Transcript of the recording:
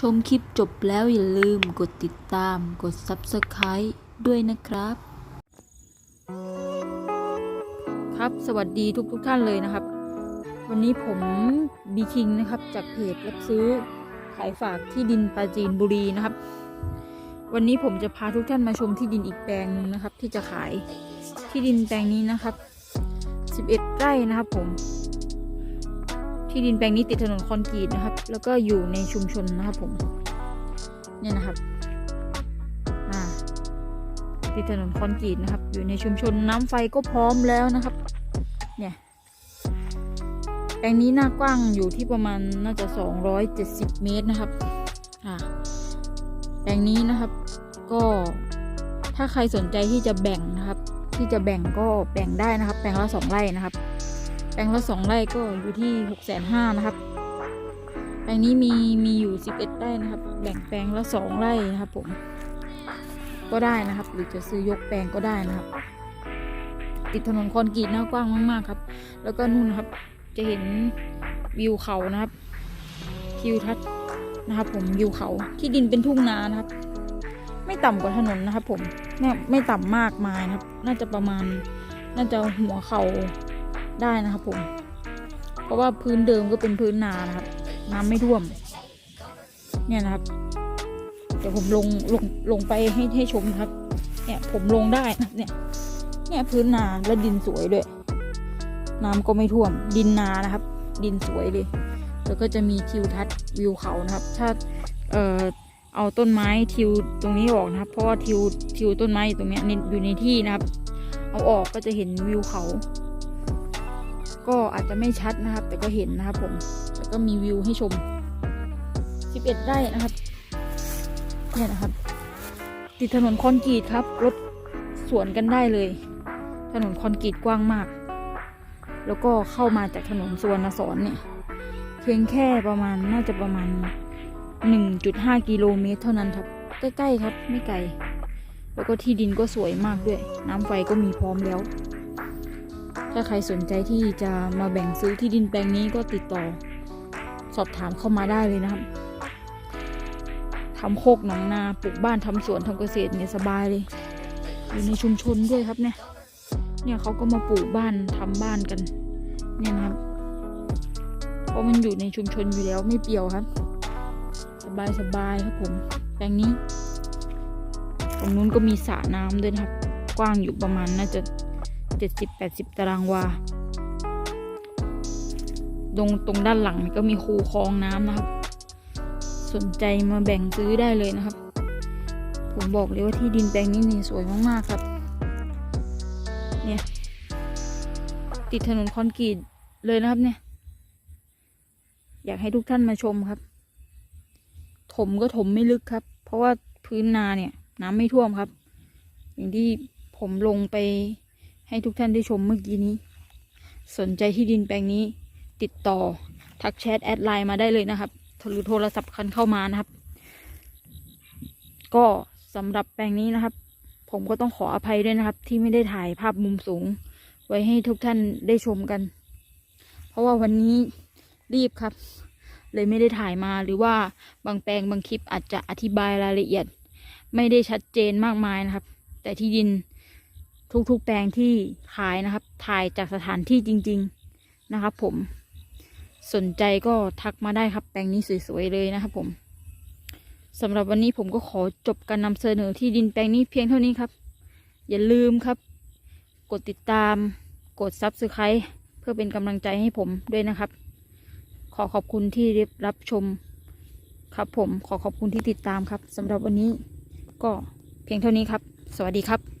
ชมคลิปจบแล้วอย่าลืมกดติดตาม กด Subscribe ด้วยนะครับ ครับสวัสดีทุกทุกท่านเลยนะครับ วันนี้ผมบีคิงนะครับจากเพจรับซื้อขายฝากที่ดินปราจีนบุรีนะครับ วันนี้ผมจะพาทุกท่านมาชมที่ดินอีกแปลงนึงนะครับ ที่จะขายที่ดินแปลงนี้นะครับ 11 ไร่นะครับผม ที่ดินแปลงนี้ติดถนนคอนกรีตนะครับ แล้วก็อยู่ในชุมชนนะครับผม เนี่ยนะครับอ่าติดถนนคอนกรีตนะครับ อยู่ในชุมชนน้ำไฟก็พร้อมแล้วนะครับ เนี่ยแปลงนี้หน้ากว้างอยู่ที่ประมาณน่าจะ 270 เมตรนะครับอ่าแปลงนี้นะครับก็ถ้าใครสนใจที่จะแบ่งนะครับ ที่จะแบ่งก็แบ่งได้นะครับ แปลงละสองไร่นะครับ แปลงละสองไร่ก็อยู่ที่หกแสนห้านะครับ แปลงนี้มีมีอยู่สิบเอ็ดไร่นะครับ แบ่งแปลงละสองไร่นะครับผมก็ได้นะครับ หรือจะซื้อยกแปลงก็ได้นะครับ ติดถนนคอนกรีตหน้ากว้างมากๆครับ แล้วก็นู่นครับจะเห็นวิวเขานะครับทิวทัศน์นะครับ ผมวิวเขาที่ดินเป็นทุ่งนานะครับ ไม่ต่ำกว่าถนนนะครับ ผมไม่ไม่ต่ำมากมายนะครับ น่าจะประมาณ น่าจะหัวเข่า ได้นะครับผม เพราะว่าพื้นเดิมก็เป็นพื้นนานะครับ น้ำไม่ท่วม เนี่ยนะครับ เดี๋ยวผมลงลงลงไปให้ให้ชมครับ เนี่ยผมลงได้นะเนี่ย เนี่ยพื้นนาและดินสวยด้วย น้ำก็ไม่ท่วม ดินนานะครับ ดินสวยเลยแล้วก็จะมีทิวทัศน์วิวเขานะครับ ถ้าเอ่อเอาต้นไม้ทิวตรงนี้ออกนะครับ เพราะว่าทิวทิวต้นไม้อยู่ตรงนี้อยู่ในที่นะครับ เอาออกก็จะเห็นวิวเขา ก็อาจจะไม่ชัดนะครับ แต่ก็เห็นนะครับผมแล้วก็มีวิวให้ชม 11 ไร่นะครับเนี่ยนะครับ ติดถนนคอนกรีตครับ รถสวนกันได้เลย ถนนคอนกรีตกว้างมาก แล้วก็เข้ามาจากถนนสวนสอนเนี่ยเพียงแค่ประมาณน่าจะประมาณ 1.5 กิโลเมตรเท่านั้นครับ ใกล้ๆครับไม่ไกล แล้วก็ที่ดินก็สวยมากด้วย น้ำไฟก็มีพร้อมแล้ว ถ้าใครสนใจที่จะมาแบ่งซื้อที่ดินแปลงนี้ก็ติดต่อ สอบถามเข้ามาได้เลยนะครับทำโคกหนองนาปลูกบ้านทำสวนทำเกษตรเนี่ยสบายเลย อยู่ในชุมชนด้วยครับเนี่ย เนี่ยเขาก็มาปลูกบ้านทำบ้านกัน เนี่ยนะครับเพราะมันอยู่ในชุมชนอยู่แล้วไม่เปรี่ยวครับ สบายสบายครับผมแปลงนี้ตรงนู้นก็มีสระน้ำด้วยนะครับ กว้างอยู่ประมาณน่าจะ เจ็ดสิบแปดสิบตารางวา ตรงตรงด้านหลังก็มีคูคลองน้ำนะครับ สนใจมาแบ่งซื้อได้เลยนะครับ ผมบอกเลยว่าที่ดินแปลงนี้นี่สวยมากๆครับ เนี่ย ติดถนนคอนกรีตเลยนะครับเนี่ย อยากให้ทุกท่านมาชมครับ ถมก็ถมไม่ลึกครับ เพราะว่าพื้นนาเนี่ย น้ำไม่ท่วมครับ อย่างที่ผมลงไป ให้ทุกท่านได้ชมเมื่อกี้นี้ สนใจที่ดินแปลงนี้ ติดต่อทักแชทแอดไลน์มาได้เลยนะครับหรือโทรศัพท์คันเข้ามานะครับ ก็สำหรับแปลงนี้นะครับ ผมก็ต้องขออภัยด้วยนะครับ ที่ไม่ได้ถ่ายภาพมุมสูง ไว้ให้ทุกท่านได้ชมกัน เพราะว่าวันนี้รีบครับ เลยไม่ได้ถ่ายมาหรือว่าบางแปลงบางคลิปอาจจะอธิบายรายละเอียด ไม่ได้ชัดเจนมากมายนะครับ แต่ที่ดิน ทุกๆแปลงที่ขายนะครับ ถ่ายจากสถานที่จริง ๆนะครับ ผม สนใจก็ทักมาได้ครับ แปลงนี้สวยๆเลยนะครับ ผมสำหรับวันนี้ผมก็ขอจบการนำเสนอที่ดินแปลงนี้เพียงเท่านี้ครับ อย่าลืมครับ กดติดตาม กด Subscribe เพื่อเป็นกำลังใจให้ผมด้วยนะครับ ขอขอบคุณที่รับชมครับผมขอขอบคุณที่ติดตามครับสำหรับวันนี้ก็เพียงเท่านี้ครับ สวัสดีครับ